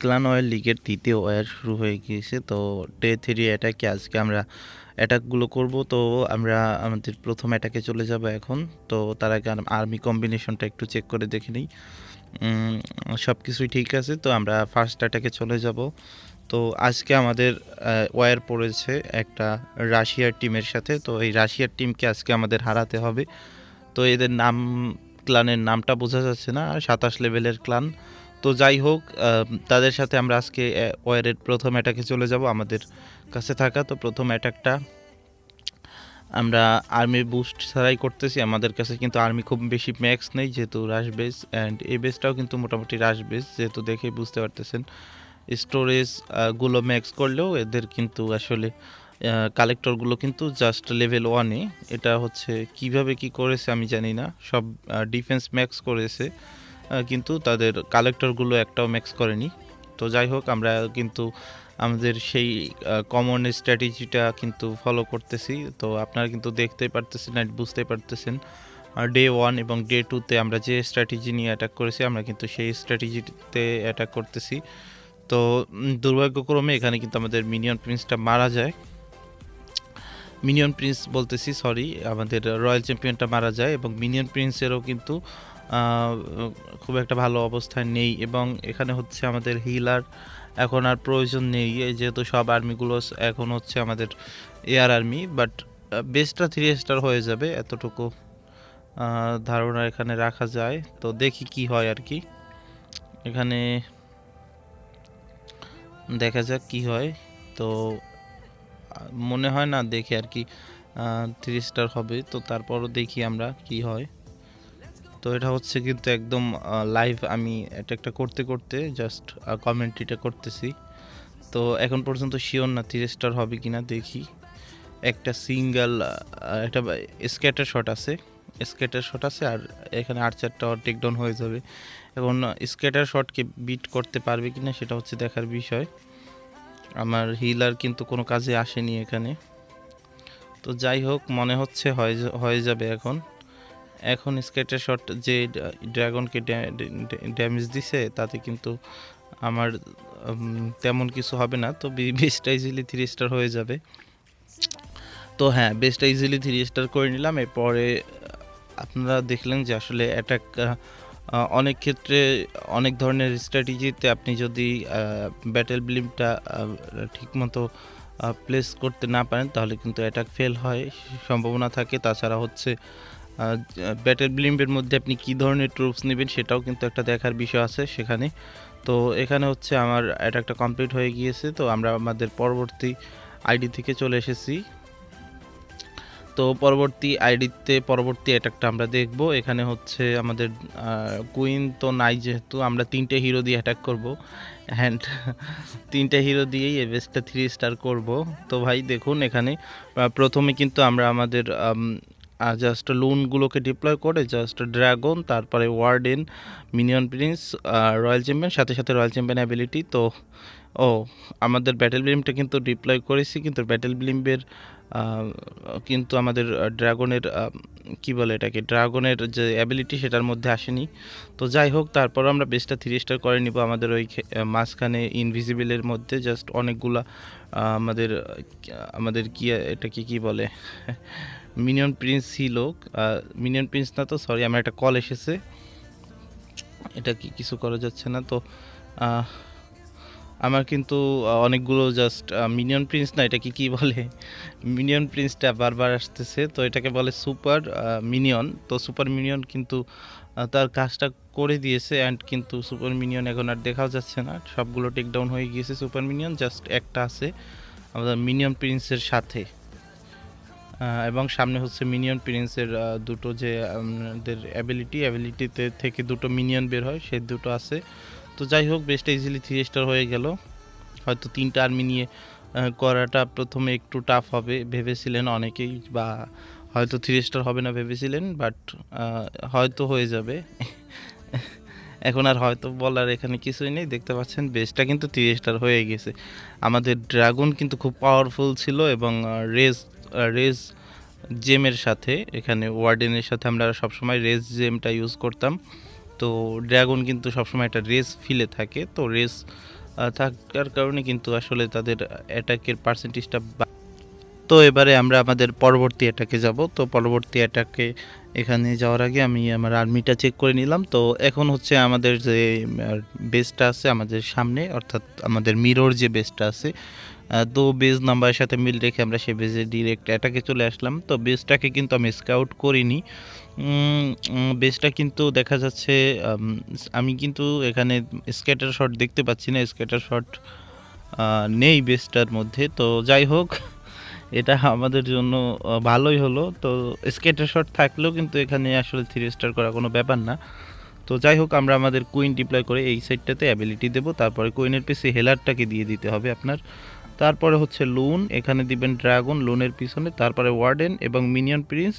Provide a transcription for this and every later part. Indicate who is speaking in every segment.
Speaker 1: Clan war লিগের তৃতীয় war শুরু হয়ে গিয়েছে। তো ডে থ্রি অ্যাটাকে আজকে আমরা অ্যাটাকগুলো করব। তো আমরা আমাদের প্রথম অ্যাটাকে চলে যাব এখন। তো তার আগে আর্মি কম্বিনেশনটা একটু চেক করে দেখে নিই। সব কিছুই ঠিক আছে। তো আমরা ফার্স্ট অ্যাটাকে চলে যাব। তো আজকে আমাদের ওয়ার পড়েছে একটা রাশিয়ার টিমের সাথে। তো এই রাশিয়ার টিমকে আজকে আমাদের হারাতে হবে। তো এদের নাম, ক্লানের নামটা বোঝা যাচ্ছে না। সাতাশ লেভেলের ক্লান। তো যাই হোক তাদের সাথে আমরা আজকে ওয়ারের প্রথম অ্যাটাকে চলে যাব, আমাদের কাছে থাকা। তো প্রথম অ্যাটাকটা আমরা আর্মি বুস্ট ছাড়াই করতেছি। আমাদের কাছে কিন্তু আর্মি খুব বেশি ম্যাক্স নেই, যেহেতু রাশ বেস অ্যান্ড এই বেসটাও কিন্তু মোটামুটি রাশ বেস যেহেতু দেখে বুঝতে পারতেছেন। স্টোরেজগুলো ম্যাক্স করলেও এদের কিন্তু আসলে কালেক্টরগুলো কিন্তু জাস্ট লেভেল ওয়ানে এটা হচ্ছে কীভাবে কি করেছে আমি জানি না। সব ডিফেন্স ম্যাক্স করেছে। কিন্তু তাদের কালেক্টরগুলো একটাও ম্যাক্স করেনি। তো যাই হোক, আমরা কিন্তু আমাদের সেই কমন স্ট্র্যাটেজিটা কিন্তু ফলো করতেছি। তো আপনারা কিন্তু দেখতেই পারতেছেন আর বুঝতেই পারতেছেন। ডে ওয়ান এবং ডে টুতে আমরা যে স্ট্র্যাটেজি নিয়ে অ্যাটাক করেছি, আমরা কিন্তু সেই স্ট্র্যাটেজিতে অ্যাটাক করতেছি। তো দুর্ভাগ্যক্রমে এখানে কিন্তু আমাদের মিনিয়ন প্রিন্সটা মারা যায়। মিনিয়ন প্রিন্স বলতেছি সরি আমাদের রয়্যাল চ্যাম্পিয়নটা মারা যায় এবং মিনিয়ন প্রিন্সেরও কিন্তু খুব একটা ভালো অবস্থায় নেই এবং এখানে হচ্ছে আমাদের হিলার এখন আর প্রয়োজন নেই। যেহেতু সব আর্মিগুলো এখন হচ্ছে আমাদের এয়ার আর্মি বাট বেস্টটা থ্রি স্টার হয়ে যাবে এতটুকু ধারণা এখানে রাখা যায়। তো দেখি কি হয় আর কি। এখানে দেখা যাক কি হয়। তো মনে হয় না দেখে আর কি থ্রি স্টার হবে। তো তারপরও দেখি আমরা কি হয়। তো এটা হচ্ছে কিন্তু একদম লাইভ আমি এটা একটা করতে করতে জাস্ট কমেন্ট্রিটা করতেছি। তো এখন পর্যন্ত শিওর না থ্রি স্টার হবে কি না দেখি। একটা সিঙ্গেল একটা স্কেটার শট আছে। স্কেটার শট আছে আর এখানে আর চারটা টেকডাউন হয়ে যাবে। এখন স্কেটার শটকে বিট করতে পারবে কিনা সেটা হচ্ছে দেখার বিষয়। আমার হিলার কিন্তু কোনো কাজে আসেনি এখানে। তো যাই হোক, মনে হচ্ছে হয়ে যাবে এখন। এখন স্কেটার শট যে ড্রাগনকে ড্যামেজ দিছে, তাতে কিন্তু আমার তেমন কিছু হবে না। তো বেস্টটা ইজিলি থ্রি স্টার হয়ে যাবে। তো হ্যাঁ বেস্টটা ইজিলি থ্রি স্টার করে নিলাম। এরপরে, আপনারা দেখলেন যে আসলে অ্যাটাক অনেক ক্ষেত্রে অনেক ধরনের স্ট্র্যাটেজিতে আপনি যদি ব্যাটেল ব্লিমটা ঠিকমতো প্লেস করতে না পারেন, তাহলে কিন্তু অ্যাটাক ফেল হয়। সম্ভাবনা থাকে। তাছাড়া হচ্ছে ব্যাটেল ব্লিম্বের মধ্যে আপনি কি ধরনের ট্রুপস নেবেন সেটাও কিন্তু একটা দেখার বিষয় আছে সেখানে। তো এখানে হচ্ছে আমার অ্যাটাকটা কমপ্লিট হয়ে গিয়েছে, তো আমরা আমাদের পরবর্তী আইডি থেকে চলে এসেছি। তো পরবর্তী আইডিতে পরবর্তী অ্যাটাকটা আমরা দেখব। এখানে হচ্ছে আমাদের কুইন তো নাই যেহেতু, আমরা তিনটে হিরো দিয়ে অ্যাটাক করব। হ্যান্ড তিনটে হিরো দিয়েই এভেস্টটা থ্রি স্টার করব। তো ভাই দেখুন এখানে প্রথমে কিন্তু আমরা আমাদের জাস্ট লোনগুলোকে ডিপ্লয় করে জাস্ট ড্রাগন তারপরে warden minion prince royal champion সাথে সাথে রয়্যাল চ্যাম্পিয়ন অ্যাবিলিটি তো, ও, আমাদের ব্যাটেল ব্লিমটা কিন্তু ডিপ্লয় করেছি, কিন্তু ব্যাটেল ব্লিম্বের কিন্তু আমাদের ড্রাগনের কি বলে এটাকে ড্রাগনের যে অ্যাবিলিটি সেটার মধ্যে আসেনি। তো যাই হোক, তারপর আমরা বেস্টটা থ্রি স্টার করে নিব আমাদের ওই মাঝখানে ইনভিজিবলের মধ্যে জাস্ট অনেকগুলা আমাদের আমাদের কি, এটাকে কি বলে মিনিয়ন প্রিন্স ছিল মিনিয়ন প্রিন্স না তো সরি আমার একটা কল এসেছে। এটা কি কিছু করা যাচ্ছে না, তো আমার কিন্তু অনেকগুলো জাস্ট মিনিয়ন প্রিন্স না এটা কি কি বলে? মিনিয়ন প্রিন্সটা বারবার আসতেছে, তো এটাকে বলে সুপার মিনিয়ন। তো সুপার মিনিয়ন কিন্তু তার কাজটা করে দিয়েছে অ্যান্ড কিন্তু সুপার মিনিয়ন এখন আর দেখাও যাচ্ছে না। সবগুলো টেকডাউন হয়ে গিয়েছে সুপার মিনিয়ন জাস্ট একটা আছে, আমাদের মিনিয়ন প্রিন্সের সাথে। এবং সামনে হচ্ছে মিনিয়ন প্রিন্সের দুটো যে, আমাদের অ্যাবিলিটি অ্যাবিলিটিতে থেকে দুটো মিনিয়ন বের হয় সে দুটো আছে। তো যাই হোক বেস্টটা ইজিলি থ্রি স্টার হয়ে গেল। হয়তো তিনটা আর্মি নিয়ে করাটা প্রথমে একটু টাফ হবে, ভেবেছিলেন অনেকেই, বা হয়তো থ্রি স্টার হবে না ভেবেছিলেন বাট হয়তো হয়ে যাবে। এখন আর হয়তো বলার এখানে কিছুই নেই, দেখতে পাচ্ছেন বেসটা কিন্তু থ্রি স্টার হয়ে গেছে। আমাদের ড্রাগন কিন্তু খুব পাওয়ারফুল ছিল এবং রেস রেস জেমের সাথে, এখানে ওয়ার্ডেনের সাথে আমরা সবসময় রেস জেমটা ইউজ করতাম। তো ড্রাগন কিন্তু সবসময় একটা রেস ফিলে থাকে। তো রেস থাকার কারণে কিন্তু আসলে তাদের অ্যাটাকের পার্সেন্টেজটা তো এবারে আমরা আমাদের পরবর্তী অ্যাটাকে যাব। তো পরবর্তী অ্যাটাকে এখানে যাওয়ার আগে আমি আমার আর্মিটা চেক করে নিলাম। তো এখন হচ্ছে আমাদের যে বেসটা আছে আমাদের সামনে, অর্থাৎ আমাদের মিরর যে বেসটা আছে তো বেস নাম্বারের সাথে মিল রেখে আমরা সেই বেসে ডিরেক্ট অ্যাটাকে চলে আসলাম। তো বেসটাকে কিন্তু আমি স্কাউট করিনি। বেসটা কিন্তু দেখা যাচ্ছে আমি কিন্তু এখানে স্কেটার শট দেখতে পাচ্ছি না। স্কেটার শট নেই বেসটার মধ্যে। তো যাই হোক, এটা আমাদের জন্য ভালোই হলো। তো স্কেটার শট থাকলেও কিন্তু এখানে আসলে থ্রি স্টার করা কোনো ব্যাপার না। তো যাই হোক, আমরা আমাদের কুইন ডিপ্লয় করে এই সাইডটাতে অ্যাবিলিটি দেবো। তারপরে কুইনের পিছে হেলারটাকে দিয়ে দিতে হবে আপনার। তারপরে হচ্ছে লুন, এখানে দিবেন ড্রাগন, লুনের পিছনে, তারপরে ওয়ার্ডেন এবং মিনিয়ন প্রিন্স,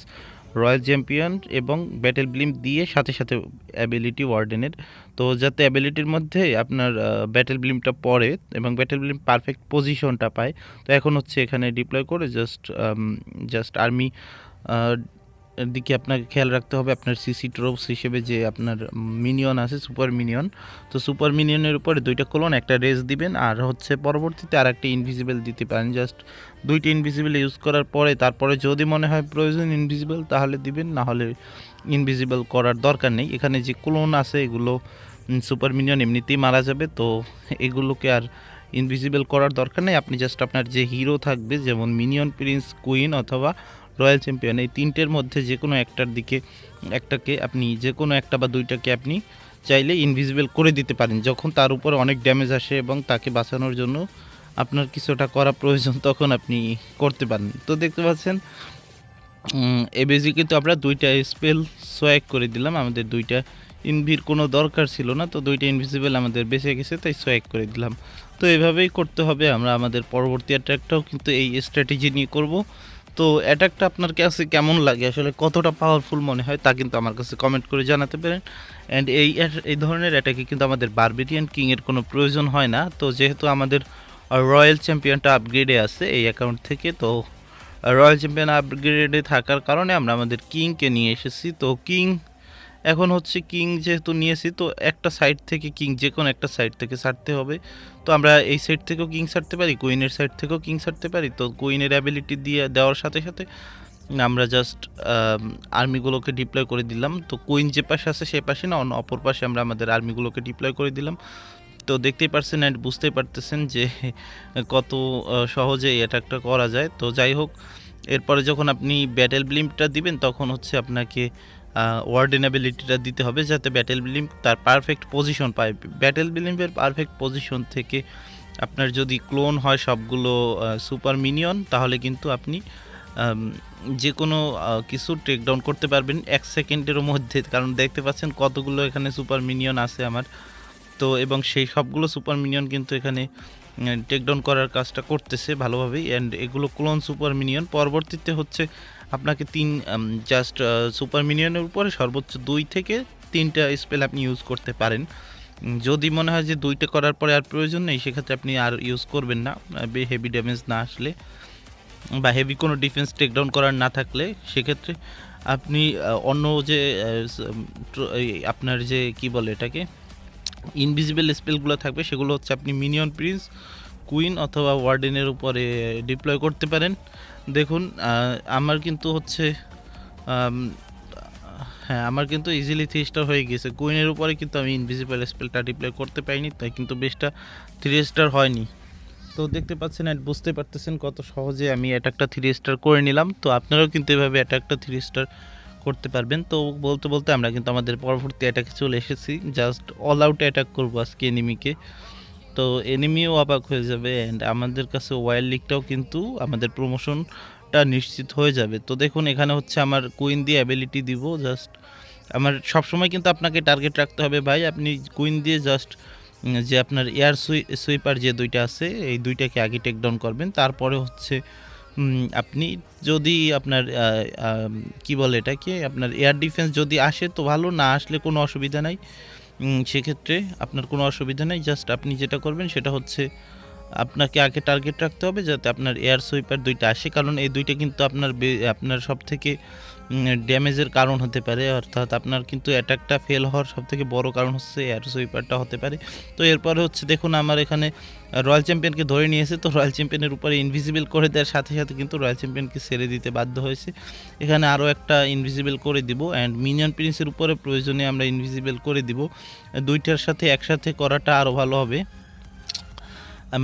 Speaker 1: রয়্যাল চ্যাম্পিয়ন এবং ব্যাটেল ব্লিম দিয়ে সাথে সাথে অ্যাবিলিটি ওয়ার্ডেনের। তো যাতে অ্যাবিলিটির মধ্যে আপনার ব্যাটেল ব্লিমটা পড়ে এবং ব্যাটেল ব্লিম পারফেক্ট পজিশনটা পায়, তো এখন হচ্ছে এখানে ডিপ্লয় করে জাস্ট জাস্ট আর্মি দিকে আপনাকে খেয়াল রাখতে হবে আপনার সিসি ট্রোপস হিসেবে যে আপনার মিনিয়ন আছে সুপার মিনিয়ন তো সুপার মিনিয়নের উপরে দুইটা কোলন একটা রেস দিবেন আর হচ্ছে পরবর্তীতে আর একটা ইনভিজিবল দিতে পারেন। জাস্ট দুইটা ইনভিজিবল ইউজ করার পরে, তারপরে যদি মনে হয় প্রয়োজন ইনভিজিবল তাহলে দিবেন, না হলে ইনভিজিবল করার দরকার নেই। এখানে যে কোলন আছে, এগুলো সুপার মিনিয়ন এমনিতেই মারা যাবে, তো এগুলোকে আর ইনভিজিবল করার দরকার নেই। আপনি জাস্ট আপনার যে হিরো থাকবে, যেমন মিনিয়ন প্রিন্স কুইন অথবা রয়্যাল চ্যাম্পিয়ন, এই তিনটের মধ্যে যে কোনো একটার দিকে, একটাকে আপনি যে কোনো একটা বা দুইটাকে আপনি চাইলে ইনভিজিবল করে দিতে পারেন। যখন তার উপরে অনেক ড্যামেজ আসে এবং তাকে বাঁচানোর জন্য আপনার কিছুটা করা প্রয়োজন, তখন আপনি করতে পারেন। তো দেখতে পাচ্ছেন এবেজি কিন্তু আমরা দুইটা স্পেল সোয়াক করে দিলাম। আমাদের দুইটা ইনভির কোনো দরকার ছিল না, তো দুইটা ইনভিজিবল আমাদের বেঁচে গেছে, তাই সোয়াক করে দিলাম। তো এভাবেই করতে হবে, আমরা আমাদের পরবর্তী অ্যাট্যাকটাও কিন্তু এই স্ট্র্যাটেজি নিয়ে করব। তো অ্যাটাকটা আপনার কাছে কেমন লাগে? আসলে কতটা পাওয়ারফুল মনে হয় তা কিন্তু আমার কাছে কমেন্ট করে জানাতে পারেন। অ্যান্ড এই এই ধরনের অ্যাটাকে কিন্তু আমাদের বারবেরিয়ান কিংয়ের কোনো প্রয়োজন হয় না। তো যেহেতু আমাদের রয়্যাল চ্যাম্পিয়নটা আপগ্রেডে আছে এই অ্যাকাউন্ট থেকে, তো রয়্যাল চ্যাম্পিয়ন আপগ্রেডে থাকার কারণে আমরা আমাদের কিংকে নিয়ে এসেছি। তো কিং এখন হচ্ছে কিং যেহেতু নিয়েছি, তো একটা সাইড থেকে কিং যে কোনো একটা সাইড থেকে ছাড়তে হবে। তো আমরা এই সাইড থেকেও কিং ছাড়তে পারি কুইনের সাইড থেকেও কিং ছাড়তে পারি। তো কুইনের অ্যাবিলিটি দিয়ে দেওয়ার সাথে সাথে আমরা জাস্ট আর্মিগুলোকে ডিপ্লয় করে দিলাম। তো কুইন যে পাশে আছে সে পাশে না, অন্য অপর পাশে আমরা আমাদের আর্মিগুলোকে ডিপ্লয় করে দিলাম। তো দেখতেই পারছেন অ্যান্ড বুঝতেই পারতেছেন যে কত সহজে এই অ্যাটাকটা করা যায়। তো যাই হোক, এরপরে যখন আপনি ব্যাটেল ব্লিমটা দিবেন, তখন হচ্ছে আপনাকে ওয়ার্ডেন অ্যাবিলিটিটা দিতে হবে যাতে ব্যাটেল ব্লিম তার পারফেক্ট পজিশন পায়। ব্যাটেল ব্লিমের পারফেক্ট পজিশন থেকে আপনার যদি ক্লোন হয় সবগুলো সুপার মিনিয়ন তাহলে কিন্তু আপনি যে কোনো কিছু টেক ডাউন করতে পারবেন এক সেকেন্ডের মধ্যে। কারণ দেখতে পাচ্ছেন কতগুলো এখানে সুপার মিনিয়ন আছে আমার। তো এবং সেই সবগুলো সুপার মিনিয়ন কিন্তু এখানে টেক ডাউন করার কাজটা করতেছে ভালোভাবেই। অ্যান্ড এগুলো ক্লোন সুপার মিনিয়ন পরবর্তীতে হচ্ছে আপনাকে তিন জাস্ট সুপার মিনিয়নের উপরে সর্বোচ্চ দুই থেকে তিনটা স্পেল আপনি ইউজ করতে পারেন। যদি মনে হয় যে দুইটা করার পরে আর প্রয়োজন নেই, সেক্ষেত্রে আপনি আর ইউজ করবেন না হেভি ড্যামেজ না আসলে। বা হেভি কোনো ডিফেন্স টেকডাউন করার না থাকলে, সেক্ষেত্রে আপনি অন্য যে আপনার যে কি বলে এটাকে ইনভিজিবল স্পেলগুলো থাকবে, সেগুলো হচ্ছে আপনি মিনিয়ন প্রিন্স কুইন অথবা ওয়ার্ডেনের উপরে ডিপ্লয় করতে পারেন। দেখুন আমার কিন্তু হচ্ছে হ্যাঁ আমার কিন্তু ইজিলি থ্রি স্টার হয়ে গেছে কুইনের উপরে কিন্তু আমি ইনভিজিবল স্পেলটা ডিপ্লয় করতে পারিনি তাই কিন্তু বেশটা থ্রি স্টার হয়নি। তো দেখতে পাচ্ছেন আর বুঝতে পারতেছেন কত সহজে আমি অ্যাটাকটা থ্রি স্টার করে নিলাম। তো আপনারাও কিন্তু এভাবে অ্যাটাকটা থ্রি স্টার করতে পারবেন। তো বলতে বলতে আমরা কিন্তু আমাদের পরবর্তী অ্যাটাকে চলে এসেছি। জাস্ট অল আউট অ্যাটাক করব আজকে এনিমিকে তো এনিমিও অবাক হয়ে যাবে অ্যান্ড আমাদের কাছে ওয়াইল্ড লিগটাও কিন্তু আমাদের প্রমোশনটা নিশ্চিত হয়ে যাবে। তো দেখুন, এখানে হচ্ছে আমার কুইন দিয়ে অ্যাবিলিটি দিব জাস্ট আমার সবসময় কিন্তু আপনাকে টার্গেট রাখতে হবে ভাই। আপনি কুইন দিয়ে জাস্ট যে আপনার এয়ার সুই সুইপার যে দুইটা আছে, এই দুইটাকে আগে টেক ডাউন করবেন। তারপরে হচ্ছে আপনি যদি আপনার কি বলে এটাকে? আপনার এয়ার ডিফেন্স যদি আসে তো ভালো, না আসলে কোনো অসুবিধা নাই। সেক্ষেত্রে আপনার কোনো অসুবিধা নেই জাস্ট আপনি যেটা করবেন সেটা হচ্ছে আপনাকে আগে টার্গেট রাখতে হবে যাতে আপনার এয়ার সুইপার দুইটা আসে। কারণ এই দুইটা কিন্তু আপনার আপনার সব থেকে ড্যামেজের কারণ হতে পারে, অর্থাৎ আপনার কিন্তু অ্যাটাকটা ফেল হওয়ার সব থেকে বড় কারণ হচ্ছে এয়ার সুইপারটা হতে পারে। তো এরপরে হচ্ছে দেখুন, আমার এখানে রয়্যাল চ্যাম্পিয়নকে ধরে নিয়েছে, তো রয়্যাল চ্যাম্পিয়নের উপরে ইনভিজিবল করে দেওয়ার সাথে সাথে কিন্তু রয়্যাল চ্যাম্পিয়নকে ছেড়ে দিতে বাধ্য হয়েছে। এখানে আরও একটা ইনভিজিবল করে দিব অ্যান্ড মিনিয়ন প্রিন্সের উপরে প্রয়োজনে আমরা ইনভিজিবল করে দিব। দুইটার সাথে একসাথে করাটা আরও ভালো হবে।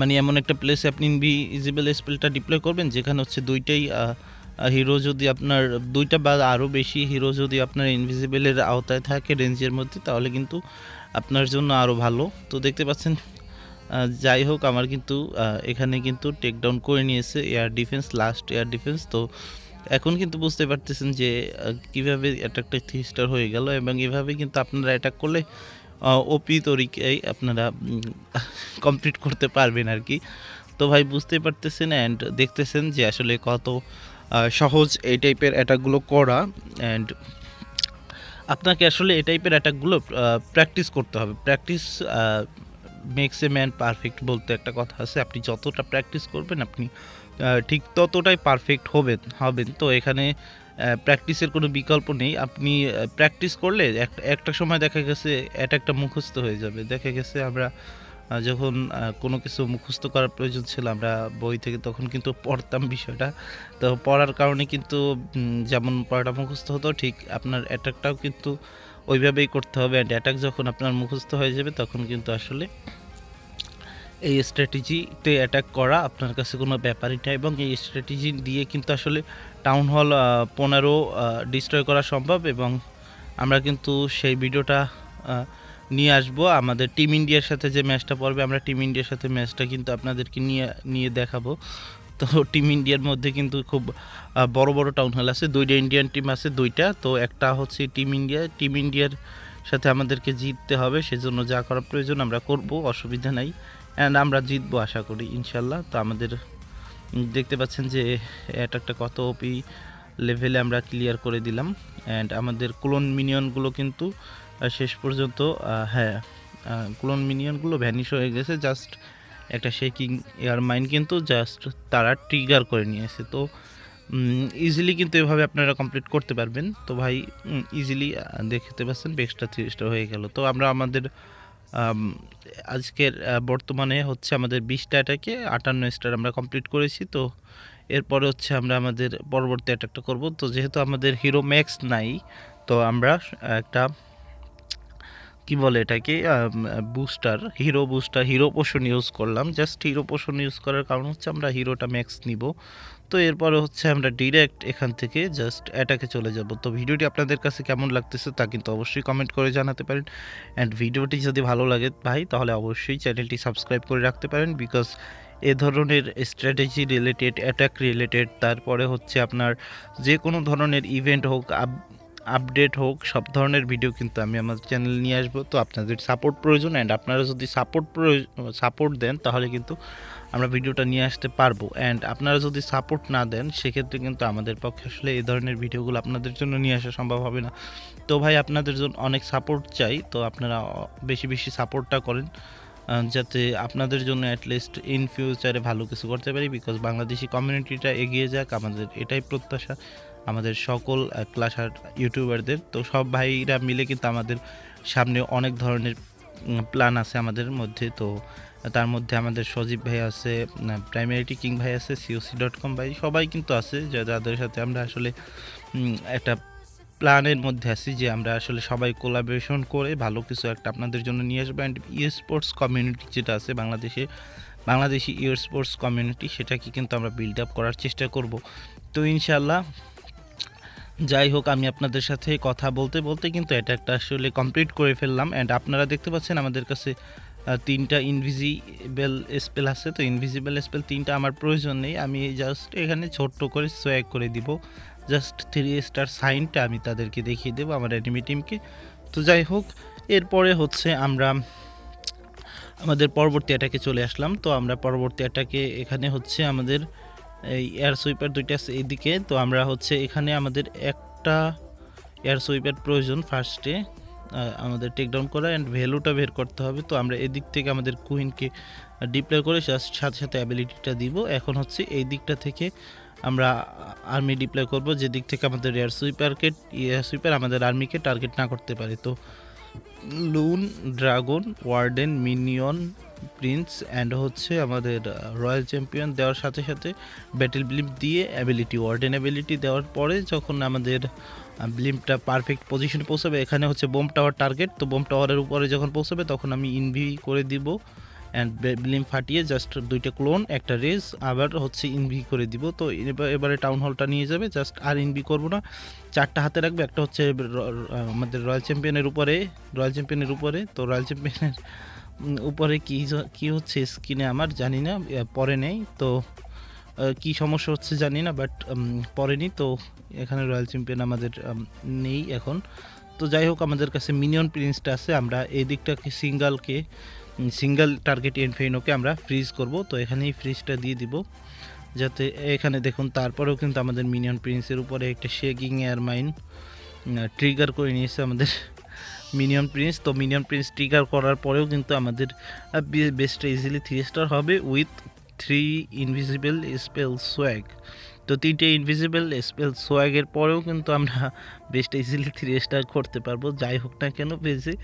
Speaker 1: মানে এমন একটা প্লেসে আপনি ইনভিজিবল স্পেলটা ডিপ্লয় করবেন, যেখানে হচ্ছে দুইটাই হিরো যদি আপনার, দুইটা বা আরও বেশি হিরো যদি আপনার ইনভিজিবলের আওতায় থাকে রেঞ্জের মধ্যে, তাহলে কিন্তু আপনার জন্য আরও ভালো। তো দেখতে পাচ্ছেন যাই হোক, আমার কিন্তু এখানে কিন্তু টেক ডাউন করে নিয়েছে air defence last air defence তো এখন কিন্তু বুঝতে পারতেছেন যে কীভাবে অ্যাটাকটা থ্রি স্টার হয়ে গেল এবং এভাবে কিন্তু আপনারা অ্যাটাক করলে ওপি তরিকায় আপনারা কমপ্লিট করতে পারবেন আর কি। তো ভাই বুঝতে পারতেছেন অ্যান্ড দেখতেছেন যে আসলে কত সহজ এই টাইপের অ্যাটাকগুলো করা অ্যান্ড আপনাকে আসলে এই টাইপের অ্যাটাকগুলো প্র্যাকটিস করতে হবে। Practice makes a man perfect বলতে একটা কথা আছে। আপনি যতটা প্র্যাকটিস করবেন, আপনি ঠিক ততটাই পারফেক্ট হবেন হবেন। তো এখানে প্র্যাকটিসের কোনো বিকল্প নেই। আপনি প্র্যাকটিস করলে একটা সময় দেখা গেছে অ্যাটাকটা মুখস্থ হয়ে যাবে। দেখা গেছে আমরা যখন কোনো কিছু মুখস্থ করার প্রয়োজন ছিল, আমরা বই থেকে তখন কিন্তু পড়তাম বিষয়টা। তো পড়ার কারণে কিন্তু যেমন পড়াটা মুখস্থ হতো, ঠিক আপনার অ্যাটাকটাও কিন্তু ওইভাবেই করতে হবে। অ্যান্ড অ্যাটাক যখন আপনার মুখস্থ হয়ে যাবে, তখন কিন্তু আসলে এই স্ট্র্যাটেজিতে অ্যাটাক করা আপনার কাছে কোনো ব্যাপারই না। এবং এই স্ট্র্যাটেজি দিয়ে কিন্তু আসলে টাউন হল পনেরো ডিস্ট্রয় করা সম্ভব। এবং আমরা কিন্তু সেই ভিডিওটা নিয়ে আসব। আমাদের টিম ইন্ডিয়ার সাথে যে ম্যাচটা পড়বে, আমরা টিম ইন্ডিয়ার সাথে ম্যাচটা কিন্তু আপনাদেরকে নিয়ে নিয়ে দেখাবো। তো টিম ইন্ডিয়ার মধ্যে কিন্তু খুব বড় বড় টাউন হল আছে। দুইটা ইন্ডিয়ান টিম আছে, দুইটা। তো একটা হচ্ছে টিম ইন্ডিয়া টিম ইন্ডিয়ার সাথে আমাদেরকে জিততে হবে, সেজন্য যা করা প্রয়োজন আমরা করব, অসুবিধা নাই। অ্যান্ড আমরা জিতবো আশা করি ইনশাল্লাহ তো আমাদের দেখতে পাচ্ছেন যে অ্যাটাকটা কত ওপি লেভেলে আমরা ক্লিয়ার করে দিলাম। অ্যান্ড আমাদের ক্লোন মিনিয়নগুলো কিন্তু শেষ পর্যন্ত হ্যাঁ ক্লোন মিনিয়নগুলো ভ্যানিশ হয়ে গেছে জাস্ট একটা শেকিং এয়ার মাইন কিন্তু জাস্ট তারা ট্রিগার করে নিয়েছে তো ইজিলি কিন্তু এভাবে আপনারা কমপ্লিট করতে পারবেন। তো ভাই ইজিলি দেখতে পাচ্ছেন বেক্সটা থ্রি স্টার হয়ে গেল। তো আমরা আমাদের আজকের বর্তমানে হচ্ছে আমাদের বিশটা অ্যাটাকে আটান্ন স্টার আমরা কমপ্লিট করেছি। তো, এরপরে হচ্ছে আমরা আমাদের পরবর্তী অ্যাটাকটা করব। তো যেহেতু আমাদের হিরো ম্যাক্স নাই, তো আমরা একটা কি বলে এটাকে? Booster hero booster hero potion use করলাম। জাস্ট হিরো পোষণ ইউজ করার কারণ হচ্ছে আমরা হিরোটা ম্যাক্স নিব। তো এরপরে হচ্ছে আমরা ডিরেক্ট এখান থেকে জাস্ট অ্যাটাকে চলে যাব। তো ভিডিওটি আপনাদের কাছে কেমন লাগতেছে তা কিন্তু অবশ্যই কমেন্ট করে জানাতে পারেন। অ্যান্ড ভিডিওটি যদি ভালো লাগে ভাই, তাহলে অবশ্যই চ্যানেলটি সাবস্ক্রাইব করে রাখতে পারেন বিকজ এ ধরনের স্ট্র্যাটেজি রিলেটেড অ্যাটাক রিলেটেড তারপরে হচ্ছে আপনার যে কোনো ধরনের ইভেন্ট হোক আপডেট হোক, সব ধরনের ভিডিও কিন্তু আমি আমার চ্যানেল নিয়ে আসব। তো আপনাদের সাপোর্ট প্রয়োজন অ্যান্ড আপনারা যদি সাপোর্ট সাপোর্ট দেন, তাহলে কিন্তু আমরা ভিডিওটা নিয়ে আসতে পারব। অ্যান্ড আপনারা যদি সাপোর্ট না দেন, সেক্ষেত্রে কিন্তু আমাদের পক্ষে আসলে এই ধরনের ভিডিওগুলো আপনাদের জন্য নিয়ে আসা সম্ভব হবে না। তো ভাই, আপনাদের জন্য অনেক সাপোর্ট চাই। তো আপনারা বেশি বেশি সাপোর্টটা করেন যাতে আপনাদের জন্য অ্যাটলিস্ট ইন ফিউচারে ভালো কিছু করতে পারি। বিকজ বাংলাদেশি কমিউনিটিটা এগিয়ে যাক, আমাদের এটাই প্রত্যাশা। আমাদের সকল ক্লাসার ইউটিউবারদের। তো সব ভাইরা মিলে কিন্তু আমাদের সামনে অনেক ধরনের প্ল্যান আছে আমাদের মধ্যে। তো তার মধ্যে আমাদের সজীব ভাই আছে প্রাইমারিটি কিং ভাই আছে সিওসি ডট কম ভাই সবাই কিন্তু আছে যাদের সাথে আমরা আসলে একটা প্ল্যানের মধ্যে আছি যে আমরা আসলে সবাই কোলাবোরেশন করে ভালো কিছু একটা আপনাদের জন্য নিয়ে আসব। অ্যান্ড ই স্পোর্টস কমিউনিটি যেটা আছে বাংলাদেশে, বাংলাদেশি ই স্পোর্টস কমিউনিটি সেটাকে কিন্তু আমরা বিল্ড আপ করার চেষ্টা করব। তো ইনশাল্লাহ যাই হোক, আমি আপনাদের সাথে কথা বলতে বলতে কিন্তু এটা একটা আসলে কমপ্লিট করে ফেললাম। অ্যান্ড আপনারা দেখতে পাচ্ছেন আমাদের কাছে তিনটা ইনভিজিবল স্পেল আছে। তো ইনভিজিবেল স্পেল তিনটা আমার প্রয়োজন নেই। আমি জাস্ট এখানে ছোট্ট করে সোয়াগ করে দিব। জাস্ট থ্রি স্টার সাইনটা আমি তাদেরকে দেখিয়ে দেবো, আমার এনিমি টিমকে তো যাই হোক, এরপরে হচ্ছে আমরা আমাদের পরবর্তী অ্যাটাকে চলে আসলাম। তো আমরা পরবর্তী অ্যাটাকে এখানে হচ্ছে আমাদের এই এয়ার সুইপার দুইটা আছে এইদিকে। তো আমরা হচ্ছে এখানে আমাদের একটা এয়ার সুইপার প্রয়োজন ফার্স্টে আমাদের টেকডাউন করা অ্যান্ড ভ্যালুটা বের করতে হবে। তো আমরা এদিক থেকে আমাদের কুইনকে ডিপ্লয় করে সাথে সাথে অ্যাবিলিটিটা দিব। এখন হচ্ছে এই দিকটা থেকে আমরা আর্মি ডিপ্লয় করব, যে দিক থেকে আমাদের এয়ার সুইপারকে এয়ার সুইপার আমাদের আর্মিকে টার্গেট না করতে পারে। তো loon dragon warden minion prince and হচ্ছে আমাদের রয়্যাল চ্যাম্পিয়ন দেওয়ার সাথে সাথে ব্যাটেল ব্লিপ দিয়ে অ্যাবিলিটি ওয়ার্ডেন অ্যাবিলিটি দেওয়ার পরে যখন আমাদের ব্লিমটা পারফেক্ট পজিশনে পৌঁছাবে, এখানে হচ্ছে বোম টাওয়ার টার্গেট তো বোম টাওয়ারের উপরে যখন পৌঁছাবে তখন আমি ইনভি করে দিব অ্যান্ড ব্লিম ফাটিয়ে জাস্ট দুইটা ক্লোন একটা রেস আবার হচ্ছে ইনভি করে দিব। তো এবার টাউন হলটা নিয়ে যাবে জাস্ট আর ইনভি করব না। চারটা হাতে রাখবে, একটা হচ্ছে আমাদের রয়্যাল চ্যাম্পিয়নের উপরে, রয়্যাল চ্যাম্পিয়নের উপরে, তো রয়্যাল চ্যাম্পিয়নের উপরে কি কি হচ্ছে স্কিনে আমার জানি না পরে নেই, তো কি সমস্যা হচ্ছে জানি না বাট পরেনি তো এখানে রয়্যাল চ্যাম্পিয়ন আমাদের নেই এখন। তো যাই হোক, আমাদের কাছে মিনিয়ন প্রিন্সটা আছে, আমরা এই দিকটাকে সিঙ্গালকে সিঙ্গেল টার্গেট এনফেইনোকে আমরা ফ্রিজ করব, তো এখানেই ফ্রিজটা দিয়ে দিব। যাতে এখানে দেখুন, তারপরেও কিন্তু আমাদের মিনিয়ন প্রিন্সের উপরে একটা শেকিং এয়ার মাইন ট্রিগার করে নিয়েছে আমাদের মিনিয়ন প্রিন্স। তো মিনিয়ন প্রিন্স ট্রিগার করার পরেও কিন্তু আমাদের বেস্টটা ইজিলি থ্রি স্টার হবে with three invisible spell swag তো তিনটে ইনভিজিবল স্পেল সোয়াগের পরেও কিন্তু আমরা বেস্ট ইজিলি থ্রি স্টার করতে পারব। যাই হোক না কেন, বেশি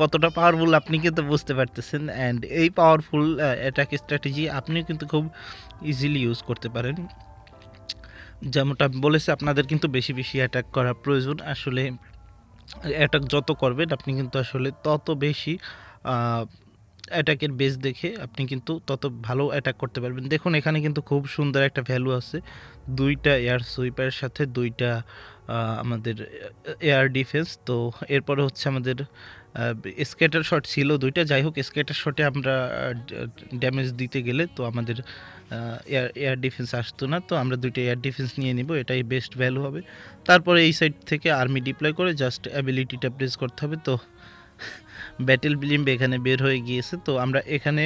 Speaker 1: কতটা পাওয়ারফুল আপনি কিন্তু বুঝতে পারতেছেন। অ্যান্ড এই পাওয়ারফুল অ্যাটাক স্ট্র্যাটেজি আপনি কিন্তু খুব ইজিলি ইউজ করতে পারেন। যেমনটা বলেছে, আপনাদের কিন্তু বেশি বেশি অ্যাটাক করা প্রয়োজন। আসলে অ্যাটাক যত করবেন, আপনি কিন্তু আসলে তত বেশি অ্যাটাকের বেস দেখে আপনি কিন্তু তত ভালো অ্যাটাক করতে পারবেন। দেখুন, এখানে কিন্তু খুব সুন্দর একটা ভ্যালু আছে। দুইটা এয়ার সুইপারের সাথে দুইটা আমাদের এয়ার ডিফেন্স তো এরপরে হচ্ছে আমাদের স্কেটার শট ছিল দুইটা। যাই হোক স্কেটার শটে আমরা ড্যামেজ দিতে গেলে তো আমাদের এয়ার এয়ার ডিফেন্স আসতো না। তো আমরা দুইটা এয়ার ডিফেন্স নিয়ে নিব, এটাই বেস্ট ভ্যালু হবে। তারপরে এই সাইড থেকে আর্মি ডিপ্লয় করে জাস্ট অ্যাবিলিটিটা প্রেস করতে হবে। তো ব্যাটেল ব্লিম এখানে বের হয়ে গিয়েছে। তো আমরা এখানে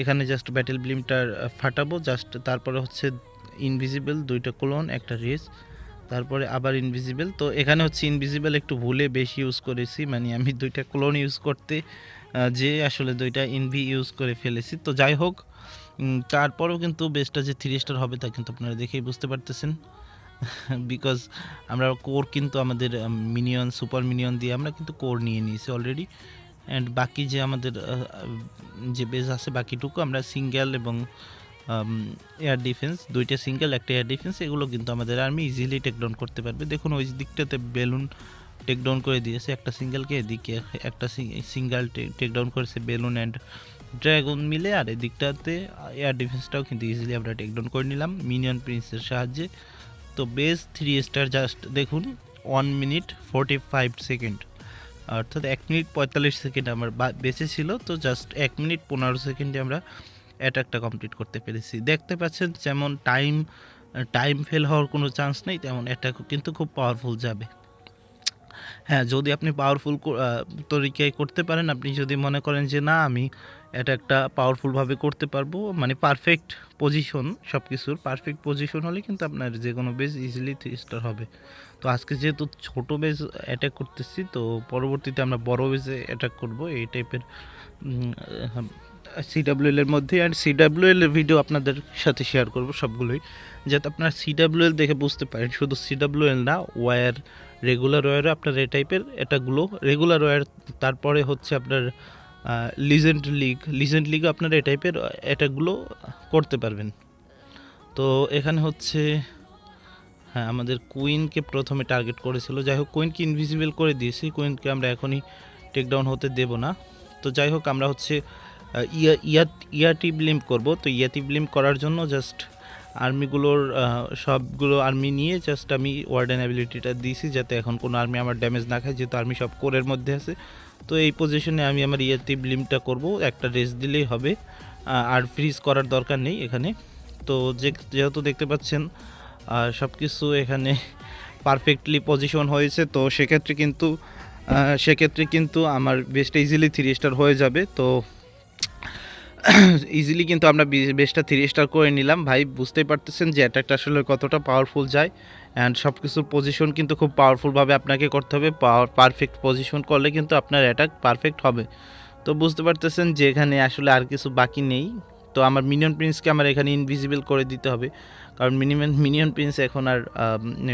Speaker 1: এখানে জাস্ট ব্যাটেল ব্লিমটা ফাটাবো। জাস্ট তারপরে হচ্ছে ইনভিজিবল দুইটা কোলন একটা রেস তারপরে আবার ইনভিজিবল তো এখানে হচ্ছে ইনভিজিবল একটু ভুলে বেশি ইউজ করেছি। মানে আমি দুইটা ক্লোন ইউজ করতে যে আসলে দুইটা ইনভি ইউজ করে ফেলেছি। তো যাই হোক তারপরেও কিন্তু বেস্টটা যে থ্রি স্টার হবে তা কিন্তু আপনারা দেখেই বুঝতে পারতেছেন। বিকজ আমরা কোর কিন্তু আমাদের মিনিয়ন সুপার মিনিয়ন দিয়ে আমরা কিন্তু কোর নিয়ে নিয়েছি অলরেডি অ্যান্ড বাকি যে আমাদের যে বেস আছে বাকিটুকু আমরা সিঙ্গেল এবং এয়ার ডিফেন্স দুইটা সিঙ্গেল একটা এয়ার ডিফেন্স এগুলো কিন্তু আমাদের আর্মি ইজিলি টেকডাউন করতে পারবে। দেখুন, ওই দিকটাতে বেলুন টেকডাউন করে দিয়েছে, একটা সিঙ্গেলকে এদিকে একটা সিঙ্গেল টেকডাউন করেছে বেলুন অ্যান্ড ড্রাগন মিলে, আর এদিকটাতে এয়ার ডিফেন্সটাও কিন্তু ইজিলি আমরা টেকডাউন করে নিলাম মিনিয়ন প্রিন্সের সাহায্যে। তো বেস থ্রি স্টার জাস্ট দেখুন one minute forty five second অর্থাৎ এক মিনিট পঁয়তাল্লিশ সেকেন্ড আমার বেঁচে ছিল, তো জাস্ট এক মিনিট পনেরো সেকেন্ডে আমরা অ্যাটাকটা কমপ্লিট করতে পেরেছি। দেখতে পাচ্ছেন যেমন টাইম টাইম ফেল হওয়ার কোনো চান্স নেই, তেমন অ্যাটাকও কিন্তু খুব পাওয়ারফুল যাবে। হ্যাঁ যদি আপনি পাওয়ারফুল তরিকায় করতে পারেন, আপনি যদি মনে করেন যে না, আমি এটা একটা পাওয়ারফুলভাবে করতে পারব মানে পারফেক্ট পজিশন সব কিছুর পারফেক্ট পজিশন হলে কিন্তু আপনার যে কোনো বেজ ইজিলি থ্রি স্টার হবে। তো আজকে যেহেতু ছোট বেজ অ্যাটাক করতেছি, তো পরবর্তীতে আমরা বড় বেজে অ্যাটাক করব, এই টাইপের সিডাব্লিউএল এর মধ্যে অ্যান্ড সিডাব্লিউএল এর ভিডিও আপনাদের সাথে শেয়ার করব সবগুলোই। যাতে আপনারা সিডাব্লিউএল দেখে বুঝতে পারেন, শুধু সিডাব্লিউএল না ওয়্যার রেগুলার ওয়্যারও আপনার এই টাইপের এটাগুলো রেগুলার ওয়্যার তারপরে হচ্ছে আপনার লিজেন্ড লিগ লিজেন্ড লিগও আপনারা এই টাইপের এটাগুলো করতে পারবেন। তো এখানে হচ্ছে হ্যাঁ আমাদের কুইনকে প্রথমে টার্গেট করেছিল। যাই হোক কুইনকে ইনভিজিবল করে দিয়েছি। কুইনকে আমরা এখনই টেকডাউন হতে দেব না। তো যাই হোক, আমরা হচ্ছে ইয়া ইয়া ইয়াটি ব্লিম করব। তো ইয়াটি ব্লিম করার জন্য জাস্ট আর্মিগুলোর সবগুলো আর্মি নিয়ে জাস্ট আমি ওয়ার্ডেন অ্যাবিলিটিটা দিয়েছি যাতে এখন কোনো আর্মি আমার ড্যামেজ না খায়, যেহেতু আর্মি সব কোরের মধ্যে আছে। তো এই পজিশনে আমি আমার ইয়াতি ব্লিমটা করব। একটা রেস দিলেই হবে। আর ফ্রিজ করার দরকার নেই এখানে। তো যে, যেহেতু দেখতে পাচ্ছেন সব কিছু এখানে পারফেক্টলি পজিশন হয়েছে। তো সেক্ষেত্রে কিন্তু সেক্ষেত্রে কিন্তু আমার বেস্টটা ইজিলি থ্রি স্টার হয়ে যাবে। তো ইজিলি কিন্তু আমরা বেস্টটা থ্রি স্টার করে নিলাম। ভাই, বুঝতেই পারতেছেন যে অ্যাটাকটা আসলে কতটা পাওয়ারফুল যায়। অ্যান্ড সব কিছুর পজিশন কিন্তু খুব পাওয়ারফুলভাবে আপনাকে করতে হবে। পাওয়ার পারফেক্ট পজিশন করলে কিন্তু আপনার অ্যাটাক পারফেক্ট হবে। তো বুঝতে পারতেছেন যে এখানে আসলে আর কিছু বাকি নেই। তো আমার মিনিয়ন প্রিন্সকে আমার এখানে ইনভিজিবল করে দিতে হবে। কারণ মিনিমাম মিনিয়ন প্রিন্স এখন আর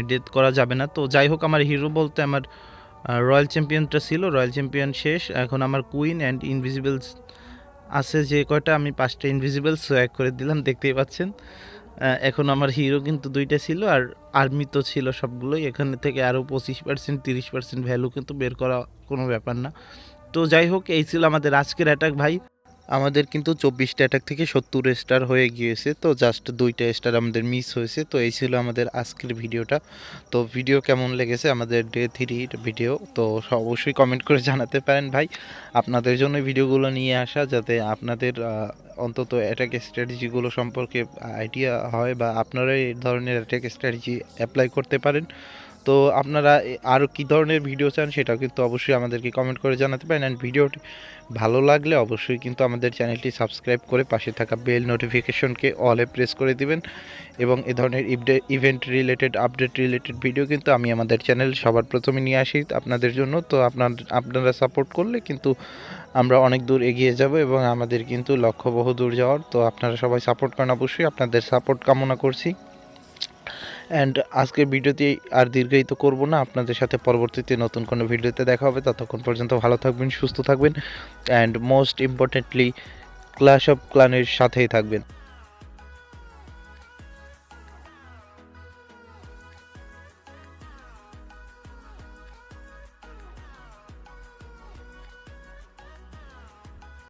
Speaker 1: ডেথ করা যাবে না। তো যাই হোক, আমার হিরো বলতে আমার রয়্যাল চ্যাম্পিয়নটা ছিল। রয়্যাল চ্যাম্পিয়ন শেষ। এখন আমার কুইন অ্যান্ড ইনভিজিবলস আছে যে কয়টা, আমি পাঁচটা ইনভিজিবল সোয়াগ করে দিলাম, দেখতেই পাচ্ছেন। এখন আমার হিরো কিন্তু দুইটা ছিল আর আর্মি তো ছিল সবগুলোই। এখানে থেকে আরও পঁচিশ পার্সেন্ট তিরিশ পার্সেন্ট ভ্যালু কিন্তু বের করা কোনো ব্যাপার না। তো যাই হোক, এই ছিল আমাদের আজকের অ্যাটাক ভাই। আমাদের কিন্তু চব্বিশটা অ্যাটাক থেকে সত্তর স্টার হয়ে গিয়েছে, তো জাস্ট দুইটা স্টার আমাদের মিস হয়েছে, তো এই ছিল আমাদের আজকের ভিডিওটা। তো ভিডিও কেমন লেগেছে আমাদের ডে থ্রির ভিডিও তো অবশ্যই কমেন্ট করে জানাতে পারেন ভাই। আপনাদের জন্য ভিডিওগুলো নিয়ে আসা যাতে আপনাদের অন্তত অ্যাটাক স্ট্র্যাটেজিগুলো সম্পর্কে আইডিয়া হয় বা আপনারা এই ধরনের অ্যাটাক স্ট্র্যাটেজি অ্যাপ্লাই করতে পারেন। তো আপনারা আরও কী ধরনের ভিডিও চান সেটাও কিন্তু অবশ্যই আমাদেরকে কমেন্ট করে জানাতে পারেন। অ্যান্ড ভিডিওটি ভালো লাগলে অবশ্যই কিন্তু আমাদের চ্যানেলটি সাবস্ক্রাইব করে পাশে থাকা বেল নোটিফিকেশনকে অলে প্রেস করে দিবেন। এবং এ ধরনের event related update related video কিন্তু আমি আমাদের চ্যানেল সবার প্রথমে নিয়ে আসি আপনাদের জন্য। তো আপনার, আপনারা সাপোর্ট করলে কিন্তু আমরা অনেক দূর এগিয়ে যাব এবং আমাদের কিন্তু লক্ষ্য বহু দূর যাওয়ার। তো আপনারা সবাই সাপোর্ট করেন। অবশ্যই আপনাদের সাপোর্ট কামনা করছি। অ্যান্ড আজকের ভিডিওতে আর দীর্ঘায়িত করব না। আপনাদের সাথে পরবর্তীতে নতুন কোনো ভিডিওতে দেখা হবে। ততক্ষণ পর্যন্ত ভালো থাকবেন, সুস্থ থাকবেন and most importantly clash of ক্লানের সাথেই থাকবেন।